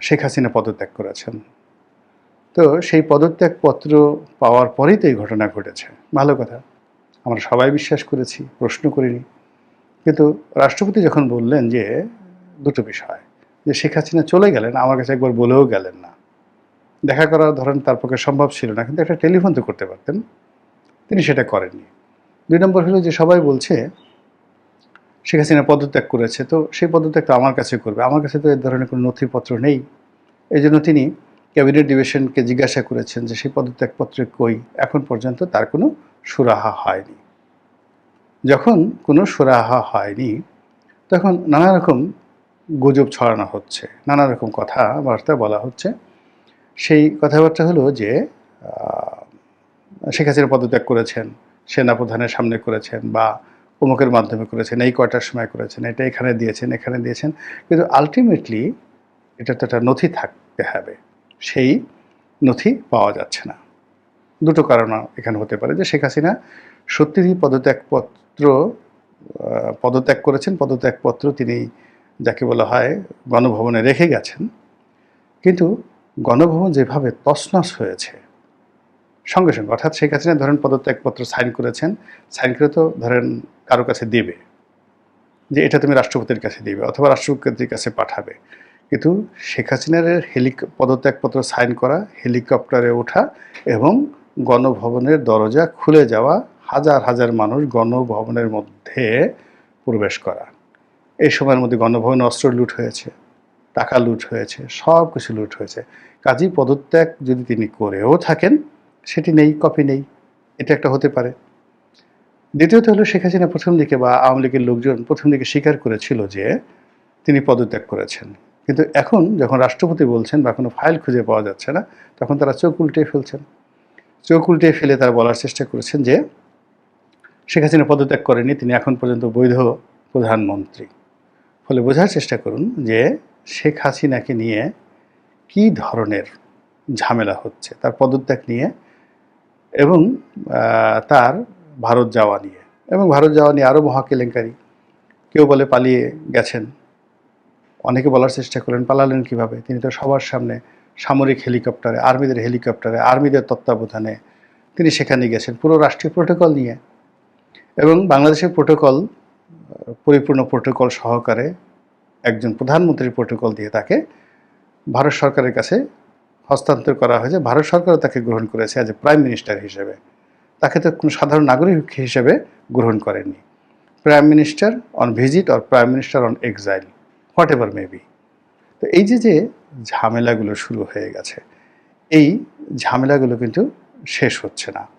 শেখ হাসিনা পদত্যাগ করেছেন। তো সেই পদত্যাগপত্র পাওয়ার পরেই তো এই ঘটনা ঘটেছে। ভালো কথা। আমরা সবাই বিশ্বাস করেছি, প্রশ্ন করিনি। কিন্তু রাষ্ট্রপতি যখন বললেন যে, দুটো বিষয়, যে শেখ হাসিনা চলে গেলেন, আমার কাছে একবার বলেও গেলেন না। দেখা করা ধরেন তার পক্ষে সম্ভব ছিল না, কিন্তু একটা টেলিফোন তো করতে পারতেন। তিনি সেটা করেননি। দুই নম্বর হলো যে সবাই বলছে শেখ হাসিনা পদত্যাগ করেছে, তো সেই পদত্যাগ তো আমার কাছে করবে। আমার কাছে তো এ ধরনের কোনো নথিপত্র নেই। এই জন্য তিনি ক্যাবিনেট ডিভিশনকে জিজ্ঞাসা করেছেন যে সেই পদত্যাগপত্রে কই? এখন পর্যন্ত তার কোনো সুরাহা হয়নি। যখন কোনো সুরাহা হয়নি, তখন নানা রকম গুজব ছড়ানো হচ্ছে, নানা রকম কথাবার্তা বলা হচ্ছে। সেই কথাবার্তা হলো যে শেখ হাসিনা পদত্যাগ করেছেন, সেনাপ্রধানের সামনে করেছেন বা অমুকের মাধ্যমে করেছেন, এই কয়টার সময় করেছেন, এটা এখানে দিয়েছেন এখানে দিয়েছেন। কিন্তু আলটিমেটলি এটা তো একটা নথি থাকতে হবে, সেই নথি পাওয়া যাচ্ছে না। দুটো কারণ এখানে হতে পারে যে শেখ হাসিনা সত্যিই পদত্যাগপত্র পদত্যাগ করেছেন, পদত্যাগপত্র তিনি যাকে বলা হয় গণভবনে রেখে গেছেন। কিন্তু গণভবন যেভাবে তছনছ হয়েছে সঙ্গে সঙ্গে। অর্থাৎ শেখ হাসিনা ধরেন পদত্যাগপত্র সাইন করেছেন, সাইন করে তো ধরেন কারও কাছে দেবে, যে এটা তুমি রাষ্ট্রপতির কাছে দিবে অথবা রাষ্ট্রপতির কাছে পাঠাবে। কিন্তু শেখ হাসিনার হেলিক, পদত্যাগপত্র সাইন করা, হেলিকপ্টারে ওঠা এবং গণভবনের দরজা খুলে যাওয়া, হাজার হাজার মানুষ গণভবনের মধ্যে প্রবেশ করা। এই সময়ের মধ্যে গণভবনে অস্ত্র লুট হয়েছে, টাকা লুট হয়েছে সব কিছু লুট হয়েছে। কাজী পদত্যাগ যদি তিনি করেও থাকেন সেটি নেই, কপি নেই, এটা একটা হতে পারে। দ্বিতীয়ত হলো শেখ হাসিনা প্রথম দিকে বা আওয়ামী লীগের লোকজন প্রথম দিকে স্বীকার করেছিল যে তিনি পদত্যাগ করেছেন। কিন্তু এখন যখন রাষ্ট্রপতি বলছেন বা কোনো ফাইল খুঁজে পাওয়া যাচ্ছে না, তখন তারা চোখ উল্টে ফেলছেন। চোখ উল্টিয়ে ফেলে তারা বলার চেষ্টা করেছেন যে শেখ হাসিনা পদত্যাগ করেনি তিনি এখন পর্যন্ত বৈধ প্রধানমন্ত্রী। ফলে বোঝার চেষ্টা করুন যে শেখ হাসিনাকে নিয়ে কী ধরনের ঝামেলা হচ্ছে, তার পদত্যাগ নিয়ে এবং তার ভারত যাওয়া নিয়ে। এবং ভারত যাওয়া নিয়ে আরও মহা কেলেঙ্কারি কেউ বলে পালিয়ে গেছেন। অনেকে বলার চেষ্টা করলেন, পালালেন কীভাবে? তিনি তো সবার সামনে সামরিক হেলিকপ্টারে, আর্মিদের হেলিকপ্টারে, আর্মিদের তত্ত্বাবধানে তিনি সেখানে গেছেন, পুরো রাষ্ট্রীয় প্রোটোকল নিয়ে। এবং বাংলাদেশের প্রোটোকল, পরিপূর্ণ প্রোটোকল সহকারে একজন প্রধানমন্ত্রীর প্রোটোকল দিয়ে তাকে ভারত সরকারের কাছে হস্তান্তর করা হয়েছে। ভারত সরকারও তাকে গ্রহণ করেছে অ্যাজ এ প্রাইম মিনিস্টার হিসেবে। তাকে তো কোনো সাধারণ নাগরিক হিসেবে গ্রহণ করেননি। Prime minister on visit or prime minister on exile whatever maybe তো এই যে যে ঝামেলাগুলো শুরু হয়ে গেছে, এই ঝামেলাগুলো কিন্তু শেষ হচ্ছে না।